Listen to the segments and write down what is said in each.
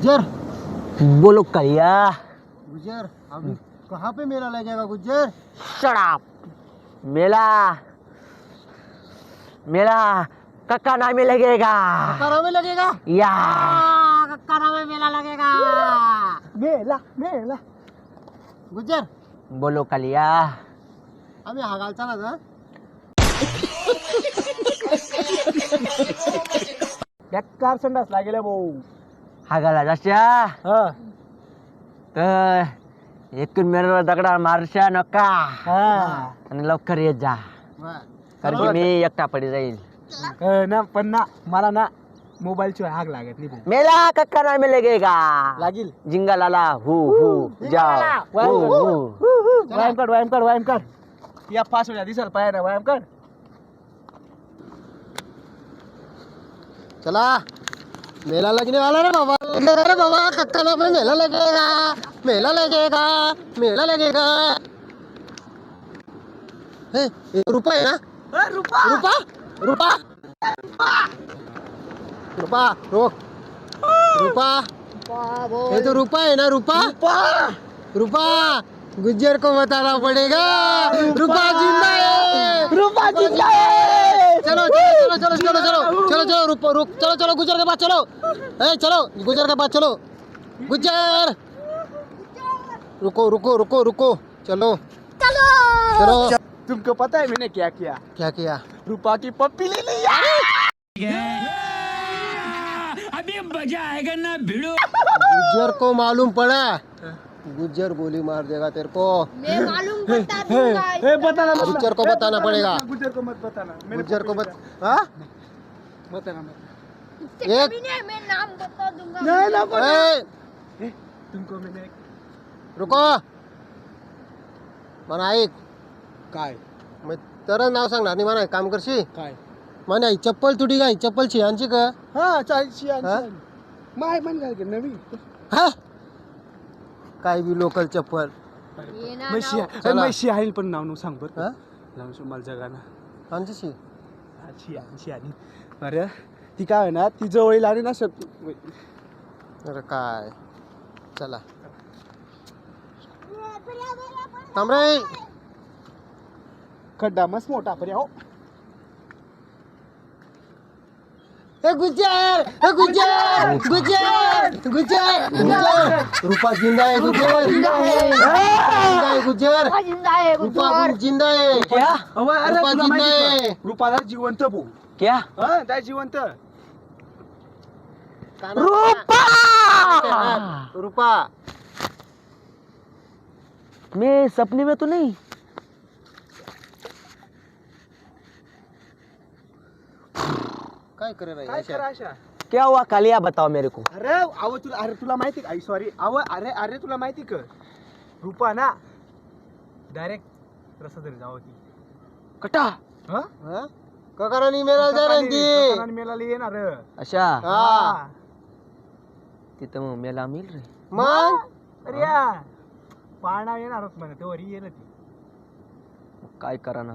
गुज्जर। बोलो कलिया गुज्जर अभी कहाँ पे मेला लगेगा गुज्जर? शराब मेला। मेला कक्का नाम में लगेगा। करा में लगेगा? या। करा में मेला लगेगा। मेला मेला। गुज्जर। बोलो कलिया। आम्ही हा घालचा ना जा बेकार संडास लागेल भाऊ। हागाला जाशा हा. तर एकूण मेरा दगडा मारशा नका. हा. आणि लवकर येत जा. कारण की मी एकटा पडी जाईल. ना पण ना मला ना मोबाईलची हाग लागत नाही भाऊ मेला कक्का में लगेगा लागील. जिंगा लाला हु हु जाओ हु हु. व्यायाम कर व्यायाम कर व्यायाम कर. या पाच वेळा दिसल पाय ना व्यायाम कर. चला. मेला लगने वाला रे बाबा. अरे बाबा कक्काला में मेला लगेगा. मेला लगेगा मेला लगेगा. हे हे रुपा आहे ना? रुपा! रुपा? रुपा? रुपा रोक. रुपा. ये तो रुपा है ना रुपा! रुपा! गुज्जर को बताना पड़ेगा रूपा ज़िंदा है रूपा ज़िंदा है चलो चलो चलो चलो चलो चलो चलो रुक रुक चलो चलो गुजर के पास चलो ए चलो गुजर के पास चलो गुजर रुको रुको रुको रुको चलो चलो चलो तुमको पता है मैंने क्या किया क्या किया रूपा की पप्पी ले लिया अभी मज़ा आएगा ना भिड़ो गुजर को मालूम पड़ा गुज्जर गोली मार देगा तेरे को। मैं मालूम बता दूंगा ए बताना मत गुज्जर को बताना पड़ेगा। गुजर को मत बताना। गुज्जर को हाँ? बताना मत। एक- नहीं मैं नाम बता दूंगा। नहीं ना ए, तुमको मैंने रुको। म्हणा ऐक काय? मग तर नाव सांगणार नाही म्हणा एक काम करशी काय? म्हणा ही चप्पल तुटी काय चप्पल शियांची का? हा? ऐंशी माय काय नवी. हा? काय बी लोकल चप्पल. म्हशी. चला. म्हशी आहे पण नाव नको सांग बरं हा? लावून मला जगाना आमची अच्छी ऐंशी आणि अरे ती काय आहे ना ती जवळ येईल आणि ना शक अरे काय? चला. थांब रे खड्डा मस्त मोठा पर्या हो. गुजर गुजर गुजर गुजर गुजर रूपा जिंदा आहे गुजर जिंदा आहे. गुजर रूपा जिंदा आहे क्या? रुपा जिंदा आहे. रुपाला जिवंत बो क्या? हां त्या जिवंत. रुपा! रुपा. मैं सपने में तो नहीं। काय करे रे काय करा अशा? क्या हुआ कालिया बताओ मेरे को. अरे अव तुला अरे तुला माहिती का? सॉरी अव अरे अरे तुला माहिती का? रूपा ना डायरेक्ट रसा तरी जावं ती. कटा! हा? हा? ककारानी मेला जा रे ती ककाने मेलाला येणार. अच्छा हा. तिथं मग मेला मिल रे. मग? अरे या. पाळणा येणारच म्हणे तेव्हा ये ना ती. काय करा ना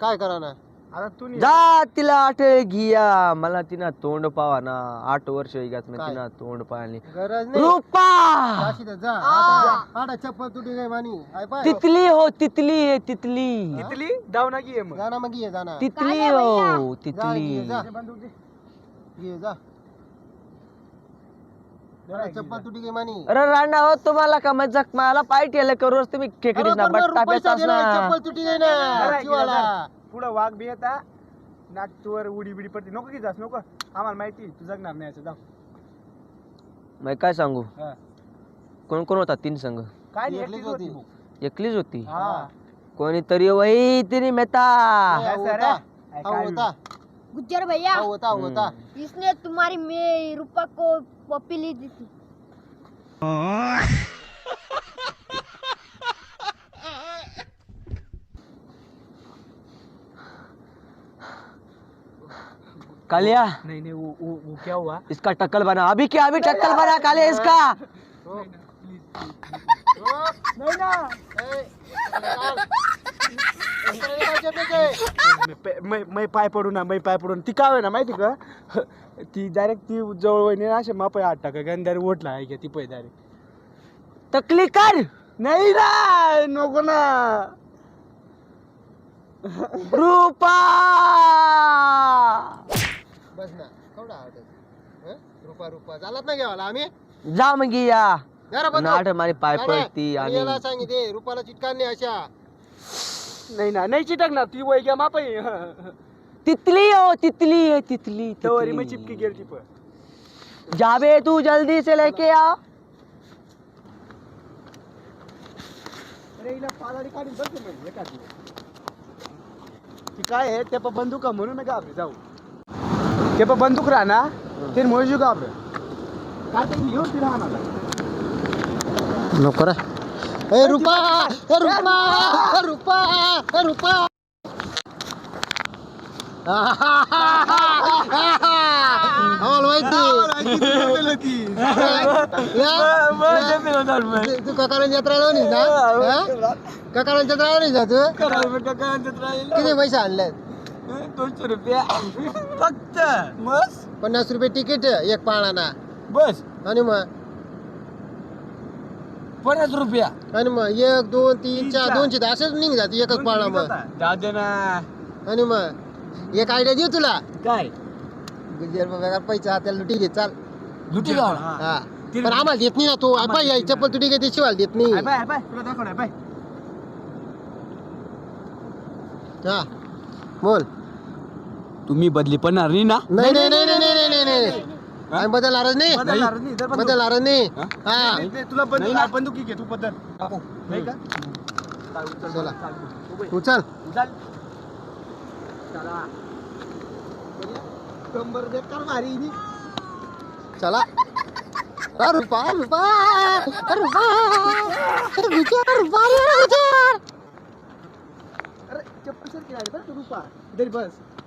काय करा ना आता तू नाही- जा तिला आठ घिया. मला तिनं तोंड पावा ना. आठ वर्ष? तिनं तोंड पाहिली गरज नाही. रूपा! जाशी दे, जा आता आता चप्पल तुटी काय मानी. पाय. तितली हो तितली है तितली. तिथली दावना की आहे मग? जाना मग ये जाना. तितली? हो तितली. ये जा. ते बंदूक दे. ये जा. जरा आता घे चप्पल. तुटी काय मानी. अरे राणा हो तुम्हाला का मजाक? मला पाय ठेवलं करू तुम्ही खेकडीस अरे ना बट्टा चप्पल तुटी काय ना. पुढं वाघ बी येता नाक तुवर उडी बिडी पडते. नको की जास नको. आम्हाला माहिती तू जगणार नाही याचं जाऊ. मग काय सांगू? हा. कोण कोण होता तीन संघ? काय नाही एकलीच एकलीच होती. एकलीच होती? हा. कोणीतरी वही तिने मेहता. हा, होता. सर? हा, काय होता. गुज्जर भैया. हा, होता होता. इसने तुम्हारी मैं रूपा को पप्पी ली दी थी. कालिया। नहीं नहीं वो वो वो क्या हुआ? इसका टक्कल बना। अभी क्या अभी टक्कल बना कालिया इसका। नहीं ना? मैं पाय पडू ना मैं पाय पडू ना ती काय होय ना माहिती का? ती डायरेक्ट ती जवळ वहिनी असे माप आठ टाका गंधार ओटला आहे का ती पै डायरेक्ट तकली कर! नाही ना नको ना. रुपा! बस ना. केवढा आवडत रुपा रुपा. चालत ना घ्यावाला आम्ही? जा मग या जरा बंद नाट मारी पाय नाही, नाही. पडती आणि याला सांगितले रुपाला चिटका नाही अशा. नाही ना नाही चिटकणार. ती वय घ्या माप तितली हो तितली है तितली तवरी तितली. मग चिपकी गेली ती पण जाबे तू जल्दी से लेके आ. अरे हिला पालाडी काढून बघ एखादी ती काय आहे ते पण बंदूक म्हणून मी घाबरे जाऊ. કે પણ બંદૂક રાના તેને મોજું કાપે નોકર rupa. રૂપા એ રૂપા rupa એ rupa. Awal kakaran jatra kakaran jatra kakaran jatra kita bisa lihat दोनशे रुपया. फक्त. मस्त पन्नास रुपये तिकीट एक पाळाना. बस. आणि मग? पन्नास रुपया. आणि मग? एक दोन तीन चार. दोनशे तर असंच निघ जात एकच पाळा मग जाऊ दे ना आणि मग? एक आयडिया देऊ तुला. काय? गुजर बाबा पैसा हाताला लुटी घे चाल. दुटी हा. पण आम्हाला देत नाही ना तो. पाय यायची चप्पल तुटी घेते शिवाय देत नाही. तुला दाखव हा. बोल. तुम्ही बदली पडणार नाही ना नाही नाही नाही नाही नाही नाही नाही नाही आम्ही बदलणारच नाही हा तुला बंदूक बंदुकी घे तू बदल नाही का चला उचल कंबर बेकार भारी चला अ, रुपा रुपा रुपा विचार रुपा रे विचार अरे चप्पल सर की बरं तू रुपा इधर बस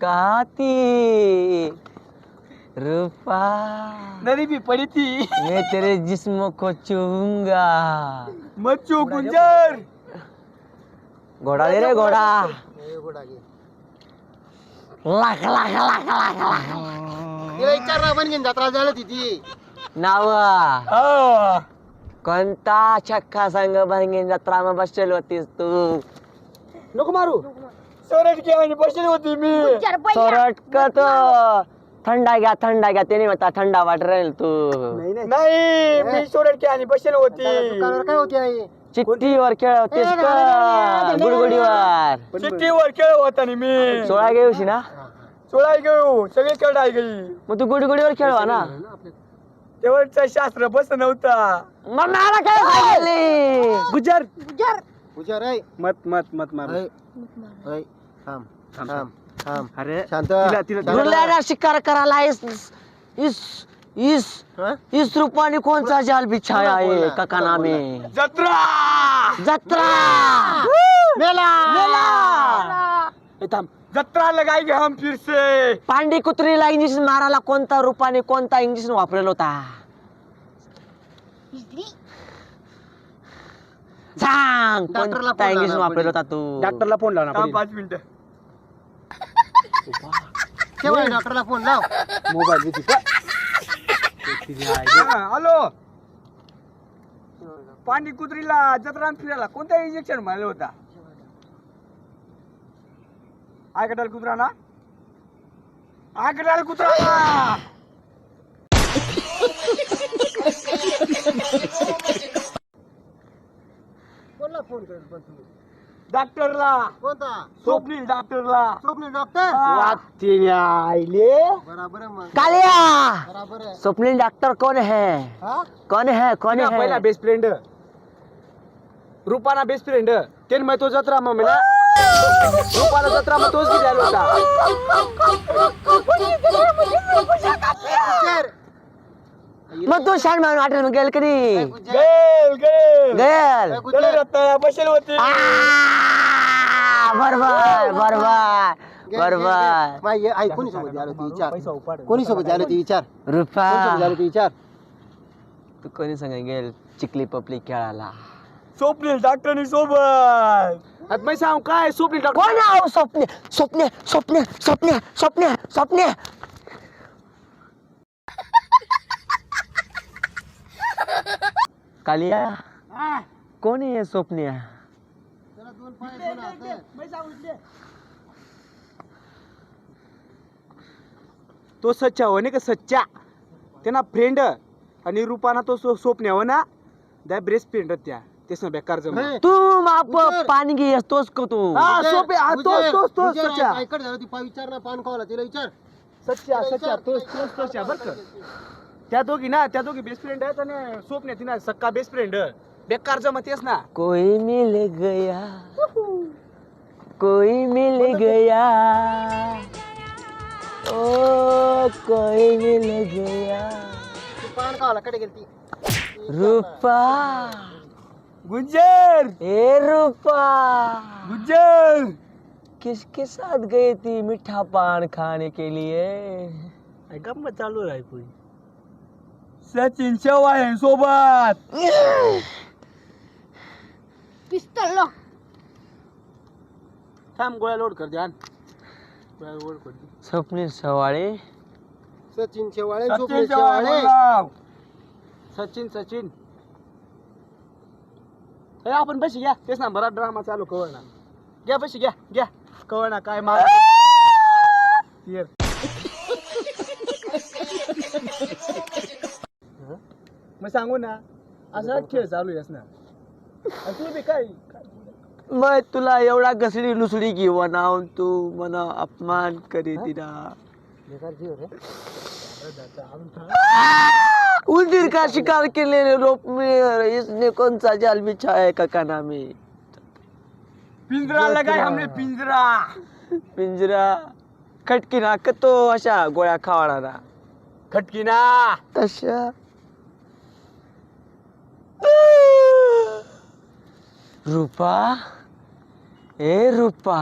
काती रूपा नदी भी पड़ी थी मैं तेरे जिस्म को चूंगा. मच्छू गुंजर घोडा दे रे घोडा. लाख लाख लाख लाख लाख. तिला विचार पण घेऊन जत्रा झालं तिथे नाव. कोणता छक्का संघ भंगीन जत्रा बसेल होतीस तू नको मारू सोरट की आणि बसली होती मी भैया सोरटकत थंडा घ्या थंडा घ्या त्याने म्हणता थंडा वाट राहील तू नाही मी सोरट की आणि बसली होती दुकानावर काय होती आई चिठ्ठीवर खेळ होतीस का गुडगुडीवर चिठ्ठीवर खेळ होता आणि मी सोळा घेऊशी ना सोळाय घेऊ सगळे खेळाय गई मग तू गुडगुडीवर खेळवा ना तेवढचं शास्त्र बस नव्हता. मग मला काय सांगितली गुजर. गुज्जर हुशार आहे मत मत मत मार. थांब थांब थांब अरे शांत शिकार करायला इस इस इस हा? इस रूपाने कौन सा जाल बिछाया है बोला, काका नामे जत्रा! जत्रा! मेला! ए, थांब. जत्रा लगाएंगे हम फिर से। पांडी कुत्रीला इंजेक्शन मारायला कोणता रूपाने कोणता इंजेक्शन वापरेल होता? सांग डॉक्टरला कोणता फोन इंजेक्शन लावला वापरेल. होता तू? डॉक्टरला फोन लावला पाच मिनिटं. केव्हा डॉक्टरला फोन लाव. Mobile hello. पाणी कुत्रीला जत्रा फिरायला कोणता इंजेक्शन मारला होता? आगडाल कुत्रा ना आगडाल कुत्रा कोणला फ़ोन करेल पण डॉक्टरला कोणता स्वप्नील डॉक्टरला स्वप्नील डॉक्टर? वागते आईले। बराबर आहे मग कालिया। बराबर आहे स्वप्निल डॉक्टर कौन है? हा? कौन है? कौन पहिला है बेस्ट फ्रेंड रुपाना बेस्ट फ्रेंड ते मग तो जत्रा मग ना रुपाला जत्रा मग तोच किती आला होता मग तू शान मारून वाटेल मग गेल कधी? गेल गेल. गेल. बसेल होते. आ, बरोबर बरोबर बरोबर. आई कोणी सोबत आलो ती विचार कोणी सोबत ती विचार? रुपा. सोबत ती विचार? तू कोणी सांग गेल चिखली पपली खेळायला? स्वप्नील डॉक्टरनी सोबत. आता मी सांग काय स्वप्नील डॉक्टर कोण आहो स्वप्ने स्वप्ने स्वप्ने स्वप्ने स्वप्ने स्वप्ने. कालिया कोण आहे स्वप्न्या तो सच्चा हो नाही का सच्चा? ते ना फ्रेंड आणि रुपाना तो सो- स्वप्न हो ना? त्या ब्रेस्ट फ्रेंड त्या तेच ना बेकार जम तू माप पाणी घे तोच का तू हा, सोपे, हा, तोच, तोच, तोच, सच्चा. ऐकत झालं ती पा विचार ना पान खावला तिला विचार। सच्चा सच्चा तोच तोच तोच बरं का त्या दोघी ना त्या दोघी बेस्ट फ्रेंड आहेत आणि स्वप्न आहे ना सक्का बेस्ट फ्रेंड बेकार जम तेच ना. कोई मिल गया। कोई मिल गया। ओ कोई मिल गया। पान खावला कडे गेली ती रूपा। गुज्जर! ए रूपा! गुज्जर! किसके साथ गई थी मीठा पान खाने के लिए? गप्पा चालू राही कोई। सचिन चव्हाण सोबत। पिस्तल लो। थांब गोळ्या लोड कर ध्यान गोळ्या लोड कर दे. स्वप्नील सवाळे सचिन शेवाळे सचिन स्वप्नील शेवाळे. सचिन सचिन. ए आपण बशी घ्या. तेच ना बरा ड्रामा चालू कवळ ना. घ्या बशी घ्या घ्या. कवळ ना काय मार. मग सांगू ना असा खेळ चालू आहेस ना. आणि तू बी काय मैं तुला एवढा घसडी लुसडी घेऊन नाव तू मना अपमान करी दिला बेकार जीव रे. उंदीर का शिकार के लिए रोप में इसने कौन सा जाल बिछाया है ककाना में पिंजरा लगाय हमने पिंजरा. पिंजरा. खटकी ना तो अशा गोळ्या खावाना खटकी ना तशा. रूपा. ए रूपा.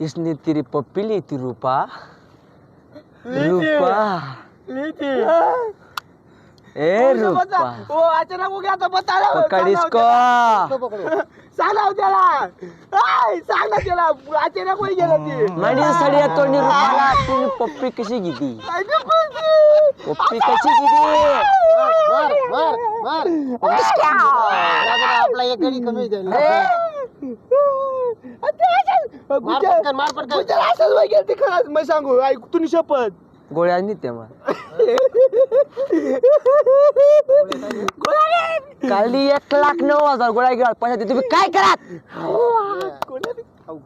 इसने तेरी पप्पी ली थी रूपा. रूपा. ए रूपा ओ अचानक हो गया तो बता रहा हूँ. पकड़ इसको तो पकडू सांग ना त्याला आय, सांग ना त्याला अचानक होई गेलं ते मणी सडिया तोंडी रूपाला तुम्ही पप्पी कशी घेतली आई गं बस. पप्पी कशी घेतली मार मार मार मार आपला एक गडी कमी जाईल मार गुजर पटकन मार पटकन गुजर असंच होई गेलं ते खरंच मी सांगू ऐक तुम्ही शपथ गोळ्या नाही मग काली एक लाख नऊ हजार गोळ्या घ्या पैसा दे तुम्ही काय करा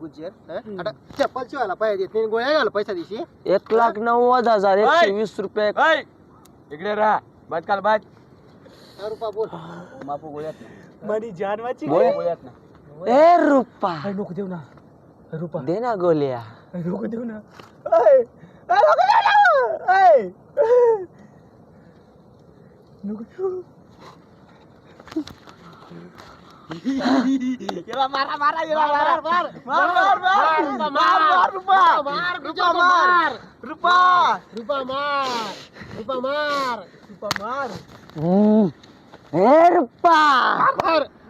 गुजर हं? आता चप्पल शिवायला पैसे देत नाही गोळ्या घाला पैसा दिशी एक लाख नव्वद हजार एकशे! वीस रुपये. ऐ, इकडे राहा. बात काल बात रुपा बोल मापू गोळ्यात जानवाची गोळ्या? गोळ्यात ना ए रुपा. नको देऊ ना रुपा. दे ना गोळ्या. नको देऊ ना. ऐ, ऐ, नको देऊ ना ऐ. नको देऊ याला मारा मारा याला मारा मार मार मार मार मार मार रुपा मार, रुपा मार रुपा रुपा मार रुपा मार रुपा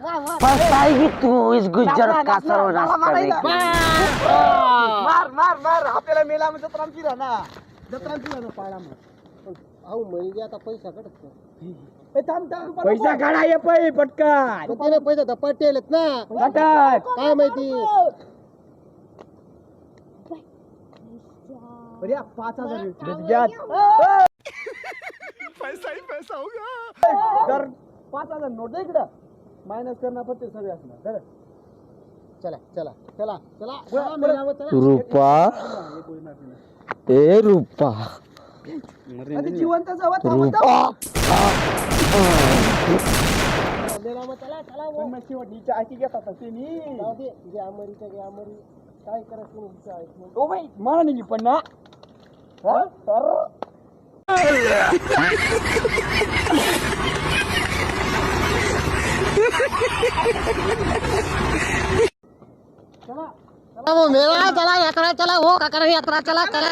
मार फंसाएगी तू इस गुज्जर का सर्वनाश करने के लिए। मार मार. मार आपल्याला मेला म्हणजे जत्रा फिरा ना. जत्रा फिरा ना पाळा मग अहो म्हणजे आता पैसा कडत पैसा काढा ये पै पटकन. त्याने पैसा धपाटेलेत ना. पटक काय माहिती? अरे पाच हजार पैसा ही पैसा होगा पाच हजार नोट दे इकडं. मायनस करणार पण ते सगळे असणार चला. चला चला चला चला चला मेलावं, चला रुपा ए रुपा आणि जिवंत जावा रुपा ठरलेला मग चला चला हो. पण मग शेवटची आयकी घेतात ते नी जाऊ दे घ्या मरी तर घ्या मरी काय करायचं नाही हिचं ऐकून. ओ बाई मला नाही पण ना चला मेला चला यात्रा चला वो ककरा यात्रा चला चला